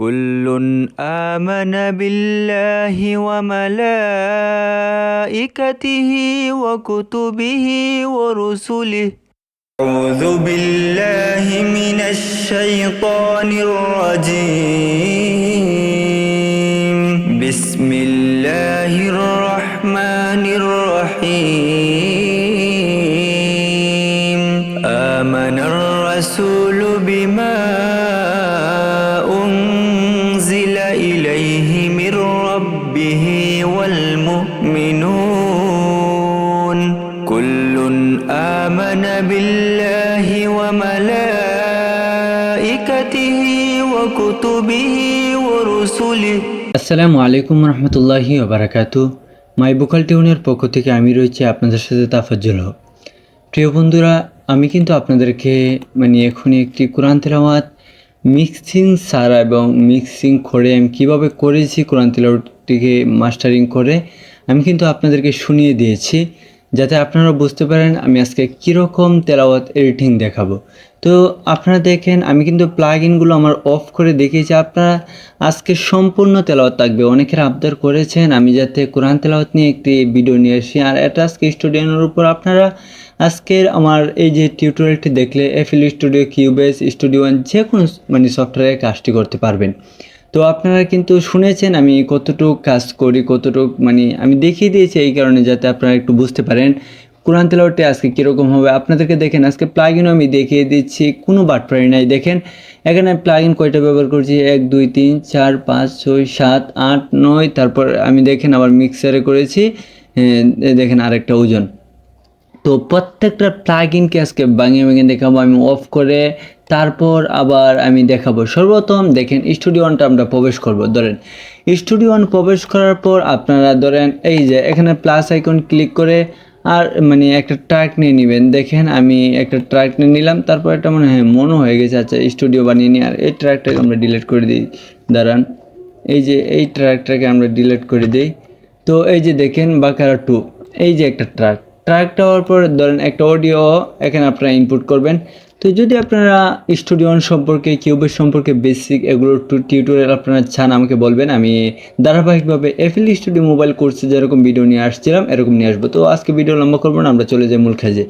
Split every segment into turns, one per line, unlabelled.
كل آمن بالله وملائكته وكتبه ورسله أعوذ بالله من الشيطان الرجيم بسم الله الرحمن الرحيم آمن الرسول بما أنزل به والمؤمنون كل آمن بالله وملائكته وكتبه ورسله
আসসালামু আলাইকুম الله وبركاته মাই বুকাল টিউনের পক্ষ থেকে আমি রয়েছি আপনাদের সাথে তাফাজ্জুল হক প্রিয় বন্ধুরা আমি কিন্তু আপনাদেরকে মানে এখন একটি কোরআন তেলাওয়াত মিক্সিং সারা এবং মিক্সিং করে আমি কীভাবে করেছি কোরআন তিলাওয়াতটিকে মাস্টারিং করে আমি কিন্তু আপনাদেরকে শুনিয়ে দিয়েছি যাতে আপনারা বুঝতে পারেন আমি আজকে কীরকম তেলাওয়াত এডিটিং দেখাবো তো আপনারা দেখেন আমি কিন্তু প্লাগ ইনগুলো আমার অফ করে দেখিয়েছি আপনারা আজকে সম্পূর্ণ তেলাওয়াত থাকবে অনেকের আবদার করেছেন আমি যাতে কোরআন তেলাওয়াত নিয়ে একটি ভিডিও নিয়ে আসি আর এটা আজকে স্টুডিওর উপর আপনারা আজকের আমার এই যে টিউটোরিয়ালটি দেখলে এফিল স্টুডিও কিউবেস স্টুডিও যে কোনো মানে সফটওয়্যারে কাজটি করতে পারবেন তো আপনারা কিন্তু শুনেছেন আমি কতটুকু কাজ করি কতটুকু মানে আমি দেখিয়ে দিয়েছি এই কারণে যাতে আপনারা একটু বুঝতে পারেন কোরআন তেলাওয়াতে আজকে কীরকম হবে আপনাদেরকে দেখেন আজকে প্লাগিনও আমি দেখিয়ে দিচ্ছি কোনো বাটপারি নাই দেখেন এখানে আমি প্লাগিন কয়টা ব্যবহার করছি এক দুই তিন চার পাঁচ ছয় সাত আট নয় তারপর আমি দেখেন আবার মিক্সারে করেছি দেখেন আরেকটা ওজন তো প্রত্যেকটা প্লাগিনকে আজকে ভাঙিয়ে ভেঙে দেখাবো আমি অফ করে তারপর আবার আমি দেখাবো সর্বপ্রথম দেখেন স্টুডিও ওয়ানটা আমরা প্রবেশ করব ধরেন স্টুডিও ওয়ান প্রবেশ করার পর আপনারা ধরেন এই যে এখানে প্লাস আইকন ক্লিক করে আর মানে একটা ট্র্যাক নিয়ে নেবেন দেখেন আমি একটা ট্র্যাক নিয়ে নিলাম তারপর একটা মনে হয় মনে হয়ে গেছে আচ্ছা স্টুডিও বানিয়ে নিই আর এই ট্র্যাকটাকে আমরা ডিলিট করে দিই দাঁড়ান এই যে এই ট্র্যাকটাকে আমরা ডিলিট করে দিই তো এই যে দেখেন বাকারা টু এই যে একটা ট্র্যাক ট্র্যাকটা হওয়ার পর ধরেন একটা অডিও এখানে আপনারা ইনপুট করবেন তো যদি আপনারা স্টুডিওন সম্পর্কে কিউবের সম্পর্কে বেসিক এগুলো টিউটোরিয়াল আপনারা চান আমাকে বলবেন আমি ধারাবাহিকভাবে এফএল স্টুডিও মোবাইল কোর্সে যেরকম ভিডিও নিয়ে আসছিলাম এরকম নিয়ে আসবো তো আজকে ভিডিও লম্বা করবো না আমরা চলে যাই মূল খেজে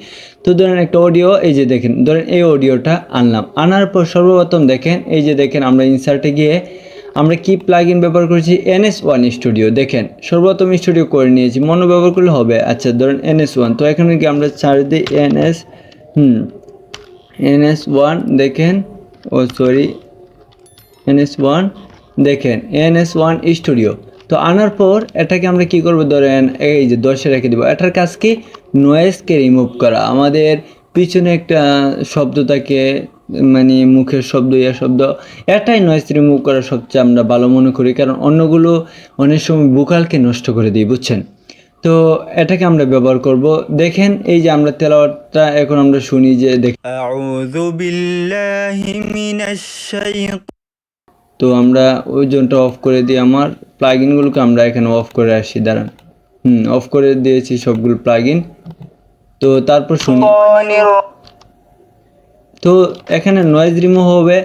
তো ধরেন একটা অডিও এই যে দেখেন ধরেন এই অডিওটা আনলাম আনার পর সর্বপ্রথম দেখেন এই যে দেখেন আমরা ইনসার্টে গিয়ে আমরা কি প্লাগ ইন ব্যবহার করেছি এন এস ওয়ান স্টুডিও দেখেন সর্বপ্রথম স্টুডিও করে নিয়েছি মনো ব্যবহার করলে হবে আচ্ছা ধরেন এন এস ওয়ান তো এখানে কি আমরা চার দিই এস হুম এনএস ওয়ান দেখেন ও সরি এনএস ওয়ান দেখেন এনএস ওয়ান স্টুডিও তো আনার পর এটাকে আমরা কি করব ধরেন এই যে দশে রেখে দেবো এটার কাজ কি নয়েজকে রিমুভ করা আমাদের পিছনে একটা শব্দ থাকে মানে মুখের শব্দ ইয়া শব্দ এটাই নয়েজ রিমুভ করা সবচেয়ে আমরা ভালো মনে করি কারণ অন্যগুলো অনেক সময় বুকালকে নষ্ট করে দিই বুঝছেন তো এটাকে আমরা ব্যবহার করব দেখেন এই যে আমরা তেলাওয়াতটা এখন আমরা শুনি যে তো আমরা ওই ওজনটা অফ করে দিয়ে আমার প্লাগ ইনগুলোকে আমরা এখানে অফ করে আসি দাঁড়ান হুম অফ করে দিয়েছি সবগুলো প্লাগ ইন তো তারপর শুনি তো এখানে নয়েজ রিমুভ হবে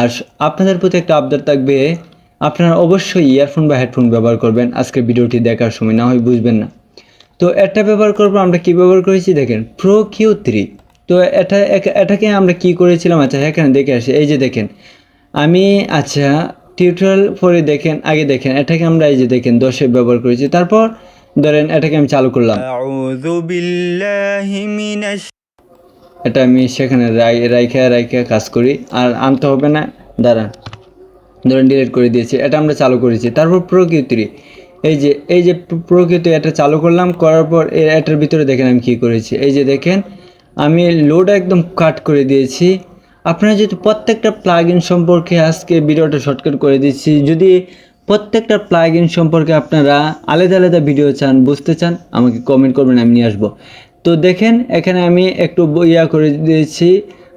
আর আপনাদের প্রতি একটা আবদার থাকবে আপনারা অবশ্যই ইয়ারফোন বা হেডফোন ব্যবহার করবেন আজকে ভিডিওটি দেখার সময় না হয় বুঝবেন না তো এটা ব্যবহার করবো আমরা কি ব্যবহার করেছি দেখেন প্রো কিউ থ্রি তো এটা এটাকে আমরা কি করেছিলাম আচ্ছা এখানে দেখে আসি এই যে দেখেন আমি আচ্ছা টিউটোরিয়াল ফোরে দেখেন আগে দেখেন এটাকে আমরা এই যে দেখেন দশে ব্যবহার করেছি তারপর ধরেন এটাকে আমি চালু করলাম এটা আমি সেখানে রাইখা রাইখা কাজ করি আর আনতে হবে না দাঁড়ান ধরেন ডিলিট করে দিয়েছি এটা আমরা চালু করেছি তারপর প্রকৃতি এই যে এই যে প্রকৃত এটা চালু করলাম করার পর এটার ভিতরে দেখেন আমি কী করেছি এই যে দেখেন আমি লোড একদম কাট করে দিয়েছি আপনারা যেহেতু প্রত্যেকটা প্লাগ ইন সম্পর্কে আজকে ভিডিওটা শর্টকাট করে দিচ্ছি যদি প্রত্যেকটা প্লাগ ইন সম্পর্কে আপনারা আলাদা আলাদা ভিডিও চান বুঝতে চান আমাকে কমেন্ট করবেন আমি নিয়ে আসবো তো দেখেন এখানে আমি একটু ইয়া করে দিয়েছি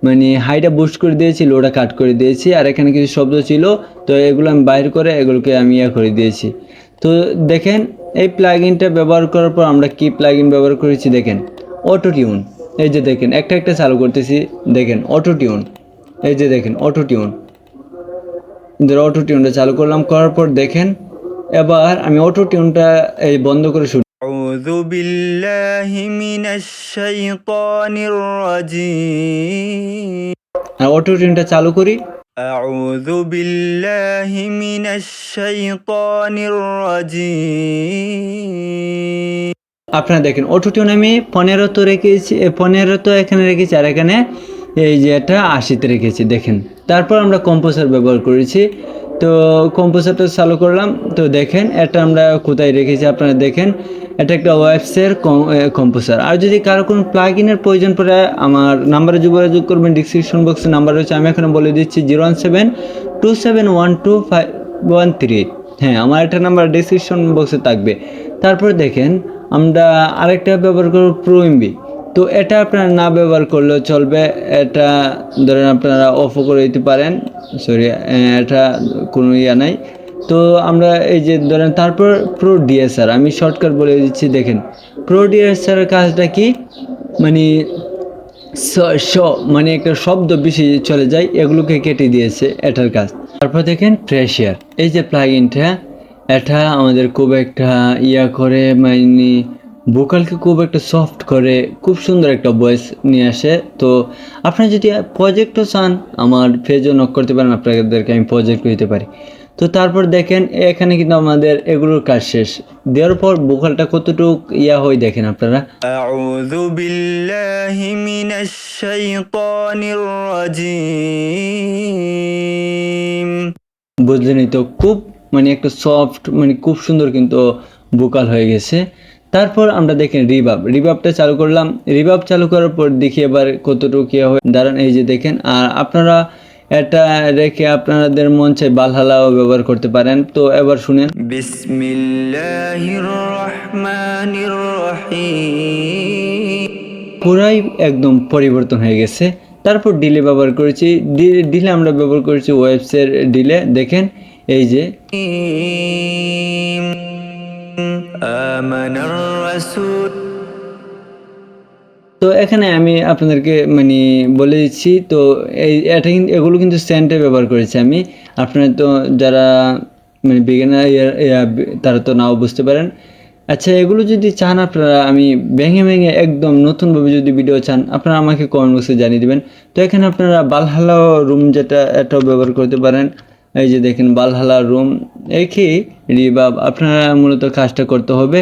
মানে হাইটা বুস্ট করে দিয়েছি লোডা কাট করে দিয়েছি আর এখানে কিছু শব্দ ছিল তো এগুলো আমি বাইর করে এগুলোকে আমি ইয়া করে দিয়েছি তো দেখেন এই প্লাগিনটা ব্যবহার করার পর আমরা কি প্লাগিন ব্যবহার করেছি দেখেন অটো টিউন এই যে দেখেন একটা একটা চালু করতেছি দেখেন অটো টিউন এই যে দেখেন অটো টিউন অটো টিউনটা চালু করলাম করার পর দেখেন এবার আমি অটো টিউনটা এই বন্ধ করে শুনি أعوذ بالله من الشيطان الرجيم অটো টিউনটা চালু করি أعوذ بالله من الشيطان الرجيم আপনারা দেখেন অটোটিউন আমি পনেরোতে রেখেছি পনেরো তো এখানে রেখেছি আর এখানে এই যে এটা আশিতে রেখেছি দেখেন তারপর আমরা কম্পোসার ব্যবহার করেছি তো কম্পোজারটা চালু করলাম তো দেখেন এটা আমরা কোথায় রেখেছি আপনারা দেখেন এটা একটা ওয়েবসের কম্পোজার আর যদি কারো কোনো প্লাগ ইনের প্রয়োজন পড়ে আমার নাম্বারে যোগাযোগ করবেন ডিসক্রিপশন বক্সের নাম্বার রয়েছে আমি এখন বলে দিচ্ছি zero one seven two seven one two five one three হ্যাঁ আমার একটা নাম্বার ডিসক্রিপশন বক্সে থাকবে তারপর দেখেন আমরা আরেকটা ব্যবহার করব প্রো এমবি তো এটা আপনারা না ব্যবহার করলেও চলবে এটা ধরেন আপনারা অফও করে দিতে পারেন সরি এটা কোনো ইয়া নাই তো আমরা এই যে ধরেন তারপর প্রো ডিএসআর আমি শর্টকাট বলে দিচ্ছি দেখেন প্রো ডিএসআর কাজটা কি মানে স মানে একটা শব্দ বেশি চলে যায় এগুলোকে কেটে দিয়েছে এটার কাজ তারপর দেখেন প্রেশিয়ার এই যে প্লাগ এটা আমাদের খুব একটা ইয়া করে মানে ভোকালকে খুব একটা সফট করে খুব সুন্দর একটা ভয়েস নিয়ে আসে তো আপনারা যদি প্রজেক্টও চান আমার ফেজও নক করতে পারেন আপনাদেরকে আমি প্রজেক্ট দিতে পারি তো তারপর দেখেন এখানে কিন্তু আমাদের এগুলোর কাজ শেষ দেওয়ার পর ভোকালটা কতটুক ইয়া হয়ে দেখেন আপনারা আউযু বুঝলেনই তো খুব মানে একটা সফট মানে খুব সুন্দর কিন্তু বোকাল হয়ে গেছে তারপর আমরা দেখেন রিভাব রিভাবটা চালু করলাম রিভাব চালু করার পর দেখি এবার কতটুকু কী হয় দাঁড়ান এই যে দেখেন আর আপনারা এটা রেখে আপনাদের মন চাই বালহালাও ব্যবহার করতে পারেন তো এবার শুনেন পুরাই একদম পরিবর্তন হয়ে গেছে তারপর ডিলে ব্যবহার করেছি ডিলে আমরা ব্যবহার করেছি ওয়েবসের ডিলে দেখেন এই যে তো এখানে আমি আপনাদেরকে মানে বলে দিচ্ছি তো এই এটা কিন্তু এগুলো কিন্তু স্যান্ডে ব্যবহার করেছি আমি আপনার তো যারা মানে বিজ্ঞানার তারা তো নাও বুঝতে পারেন আচ্ছা এগুলো যদি চান আপনারা আমি ভেঙে ভেঙে একদম নতুনভাবে যদি ভিডিও চান আপনারা আমাকে কমেন্ট বক্সে জানিয়ে দেবেন তো এখানে আপনারা বালহালা রুম যেটা এটাও ব্যবহার করতে পারেন এই যে দেখেন বালহালা রুম একই রিবাব আপনারা মূলত কাজটা করতে হবে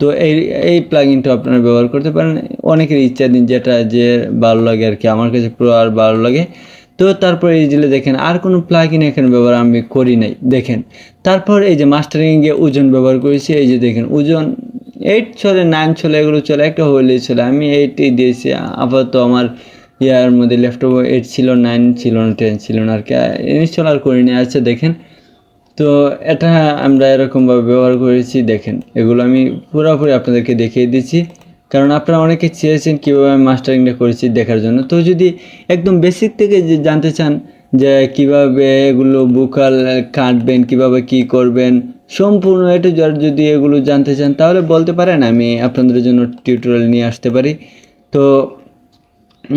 তো এই এই প্লাগিনটা আপনারা ব্যবহার করতে পারেন অনেকের ইচ্ছা দিন যেটা যে ভালো লাগে আর কি আমার কাছে পুরো আর ভালো লাগে তো তারপর এই যে দেখেন আর কোনো প্লাগিন এখানে ব্যবহার আমি করি নাই দেখেন তারপর এই যে মাস্টারিংয়ে ওজন ব্যবহার করেছি এই যে দেখেন ওজন এইট চলে নাইন চলে এগুলো চলে একটা হইলে চলে আমি এইটই দিয়েছি আপাতত আমার ইয়ার মধ্যে লেফট ওভার এইট ছিল নাইন ছিল না টেন ছিল না আর কি ইনস্টল আর নিয়ে আসছে আচ্ছা দেখেন তো এটা আমরা এরকমভাবে ব্যবহার করেছি দেখেন এগুলো আমি পুরোপুরি আপনাদেরকে দেখিয়ে দিচ্ছি কারণ আপনারা অনেকে চেয়েছেন কীভাবে আমি মাস্টারিংটা করেছি দেখার জন্য তো যদি একদম বেসিক থেকে যে জানতে চান যে কিভাবে এগুলো বুকাল কাটবেন কিভাবে কি করবেন সম্পূর্ণ এটা যদি এগুলো জানতে চান তাহলে বলতে পারেন আমি আপনাদের জন্য টিউটোরিয়াল নিয়ে আসতে পারি তো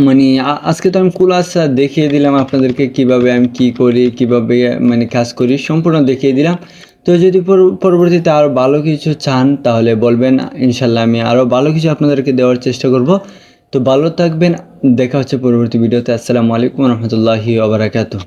মানে আজকে তো আমি ক্লাস দেখিয়ে দিলাম আপনাদেরকে কিভাবে আমি কি করি কিভাবে মানে কাজ করি সম্পূর্ণ দেখিয়ে দিলাম তো যদি পরবর্তীতে আরও ভালো কিছু চান তাহলে বলবেন ইনশাল্লাহ আমি আরও ভালো কিছু আপনাদেরকে দেওয়ার চেষ্টা করব তো ভালো থাকবেন দেখা হচ্ছে পরবর্তী ভিডিওতে আসসালামু আলাইকুম রহমতুল্লাহি আবরাকাতু